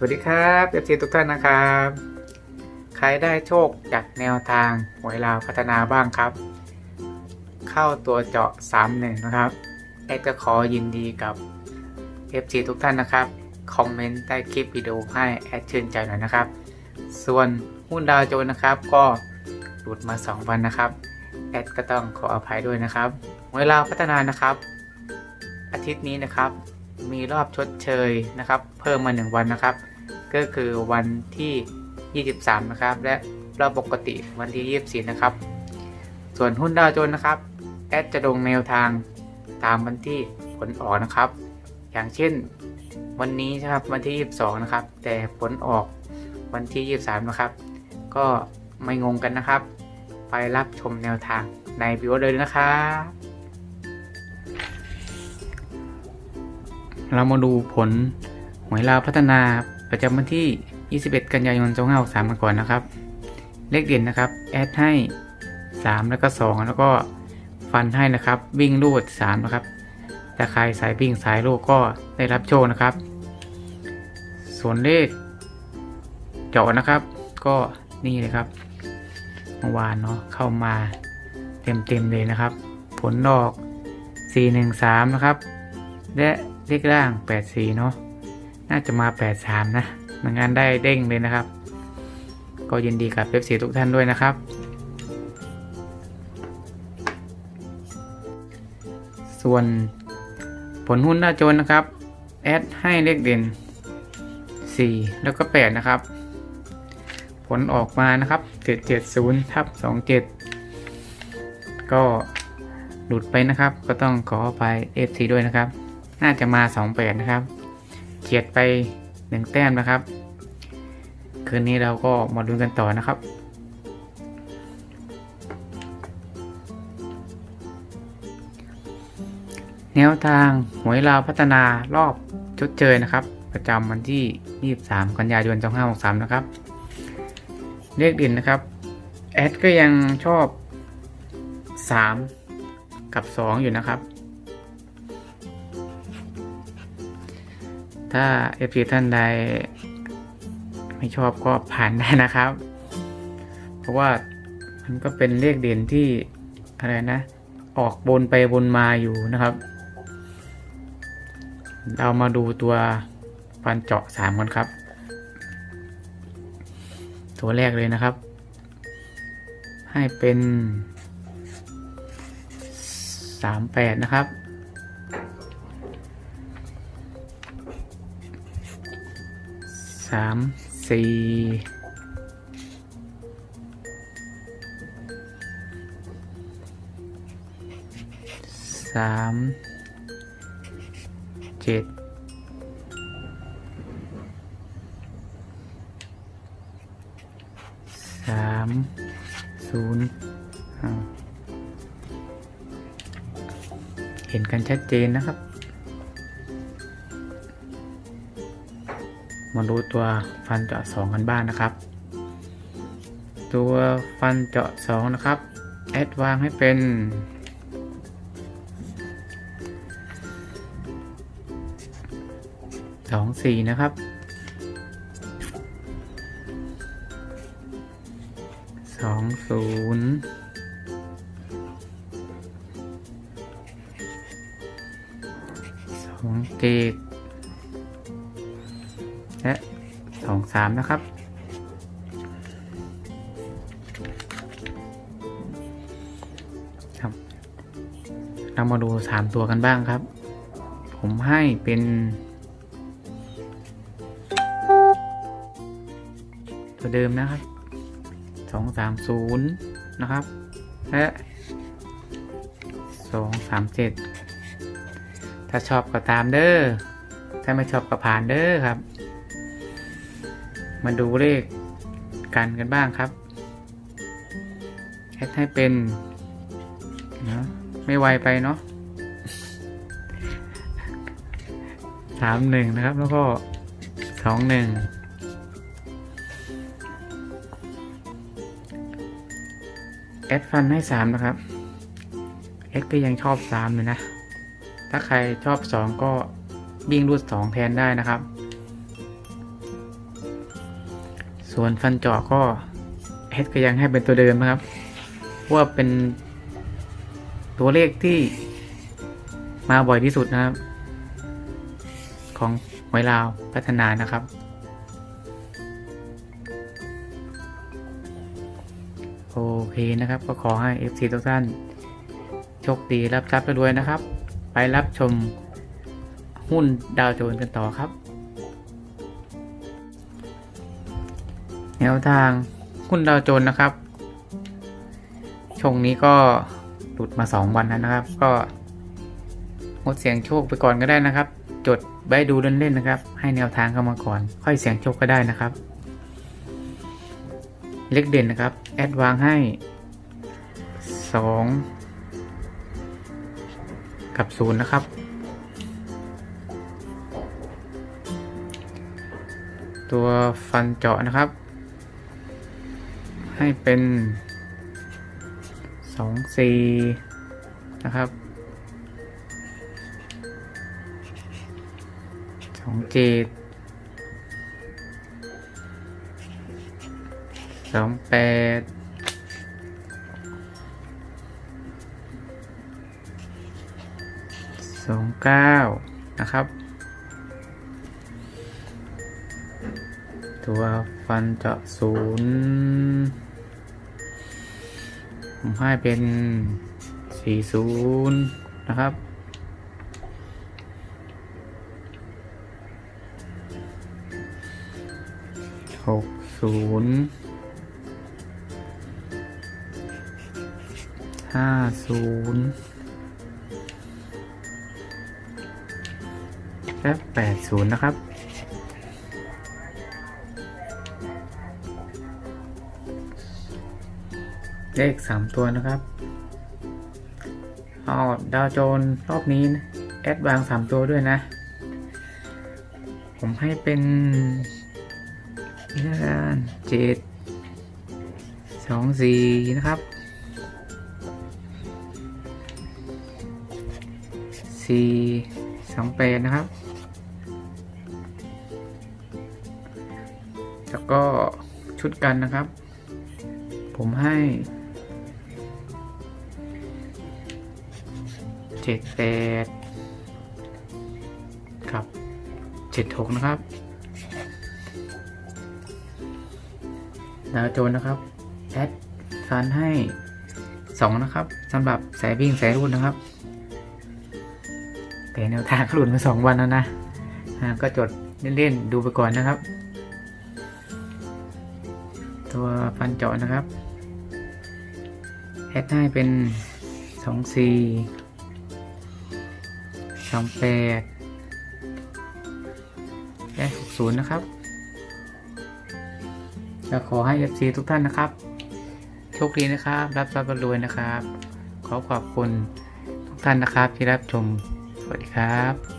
สวัสดีครับเอฟซีทุกท่านนะครับ ใครได้โชคจากแนวทางหวยลาวพัฒนาบ้างครับ เข้าตัวเจาะ 31 นะครับแอดก็ขอยินดีกับ FC ทุกท่านนะครับ คอมเมนต์ใต้คลิปวิดีโอให้แอดชื่นใจหน่อยนะครับ ส่วนหุ้นดาวโจนส์นะครับ ก็หลุดมา 2 วันนะครับ แอดก็ต้องขออภัยด้วยนะครับหวยลาวพัฒนานะครับ อาทิตย์นี้นะครับ มีรอบชดเชยนะครับ เพิ่มมา 1 วันนะครับ ก็คือวันที่ 23 นะครับ และรอบปกติวันที่ 24 นะครับ ส่วนหุ้นดาวโจนส์นะครับแอดจะลงแนวทางตามวันที่ผลออกนะครับ อย่างเช่นวันนี้นะครับวันที่ 22 นะครับ แต่ผลออกวันที่ 23 นะครับ ก็ไม่งงกันนะครับ ไปรับชมแนวทางในวิดีโอเลยนะครับ เรามาดูผลหวยลาวพัฒนาประจำวันที่ 21 กันยายน2563มาก่อนนะครับ เลขเด่นนะครับ แอดให้ 3 แล้วก็ 2 แล้วก็ฟันให้นะครับ วิ่งลูด 3 นะครับถ้าใครสายวิ่งสายลูกก็ได้รับโชคนะครับ ส่วนเลขเจาะนะครับ ก็นี่เลยครับ เมื่อวานเนาะเข้ามาเต็มๆเลยนะครับ ผลดอก 413 นะครับ และ เลขล่าง84เนาะน่าจะมา83นะมันงานได้เด้งเลยนะครับ ก็ยินดีกับเว็บสีทุกท่านด้วยนะครับส่วนผลหุ้นหน้าจนนะครับ แอดให้เลขเด่น 4 แล้วก็ 8 นะครับ ผลออกมานะครับ 770ทับ27 ก็หลุดไปนะครับ ก็ต้องขอไป FC ด้วยนะครับ น่าจะมา28นะครับเฉียดไป1แต้มนะครับ คืนนี้เราก็มาลุ้นกันต่อนะครับ แนวทางหวยลาวพัฒนารอบชดเชยนะครับ ประจำวันที่ 23 กันยายน 2563 นะครับ เลขเด่นนะครับ แอดก็ยังชอบ 3 กับ 2 อยู่นะครับ ถ้า f อท่านใด ไม่ชอบก็ผ่านได้นะครับ เพราะว่ามันก็เป็นเลขเด่นที่อะไรนะ ออกบนไปบนมาอยู่นะครับ เรามาดูตัวฟันเจาะสามกันครับ ตัวแรกเลยนะครับ ให้เป็นสามแปดนะครับ สามสี่สามเจ็ดสามศูนย์เห็นกันชัดเจนนะครับ มาดูตัวฟันเจาะสองกันบ้างนะครับ ตัวฟันเจาะสองนะครับแอดวางให้เป็น สองสี่นะครับ สองศูนย์สองเจ็ด สองสามนะครับครับ เรามาดูสามตัวกันบ้างครับ ผมให้เป็นตัวเดิมนะครับสองสามศูนย์นะครับ และสองสามเจ็ดถ้าชอบก็ตามเด้อ ถ้าไม่ชอบก็ผ่านเด้อครับ มาดูเลขกันกันบ้างครับแอดให้เป็นนะไม่ไวไปเนาะสามหนึ่งนะครับ แล้วก็สองหนึ่งแอดฟันให้สามนะครับแอดก็ยังชอบสามอยู่นะ ถ้าใครชอบสองก็วิ่งรูดสองแทนได้นะครับ ส่วนฟันเจาะก็เฮดก็ยังให้เป็นตัวเดิมนะครับเพราะว่าเป็นตัวเลขที่มาบ่อยที่สุดนะครับ ของหวยลาวพัฒนานะครับ โอเคนะครับก็ขอให้ FC ทุกท่านโชคดีรับทรัพย์รวยนะครับ ไปรับชมหุ้นดาวโจนส์กันต่อครับ แนวทางหุ้นดาวโจนนะครับช่วงนี้ก็หลุดมา 2 วันแล้วนะครับ ก็งดเสียงโชคไปก่อนก็ได้นะครับ จดใบดูเล่นๆนะครับ ให้แนวทางเข้ามาก่อน ค่อยเสียงโชคก็ได้นะครับ เล็กเด่นนะครับ แอดวางให้ 2 กับ 0 นะครับตัวฟันเจาะนะครับ ให้เป็น2 4นะครับสองเจ็ดสองแปดสองเก้านะครับ ตัวฟันจะศูนย์ ผมให้เป็นสี่ศูนย์นะครับ หกศูนย์ ห้าศูนย์และแปดศูนย์นะครับ เลขสามตัวนะครับเอาดาวโจนรอบนี้นะแอดวางสามตัวด้วยนะ ผมให้เป็นนี่ละกันเจ็ดสองสี่นะครับสี่สองแปดนะครับ แล้วก็ชุดกันนะครับ ผมให้ จ็ดแปดกับเจ็ดหกนะครับดาวโจนนะครับแอดฟันให้สองนะครับสำหรับสายวิ่งสายรุ่นนะครับ แต่แนวทางก็หลุดมาสองวันแล้วนะอ่าก็จดเล่นๆดูไปก่อนนะครับ ตัวฟันเจาะนะครับแอดให้เป็นสองสี่ สองแปดและหกศูนย์นะครับจะขอให้ FC ทุกท่านนะครับ โชคดีนะครับ รับทรัพย์รวยนะครับ ขอขอบคุณทุกท่านนะครับที่รับชม สวัสดีครับ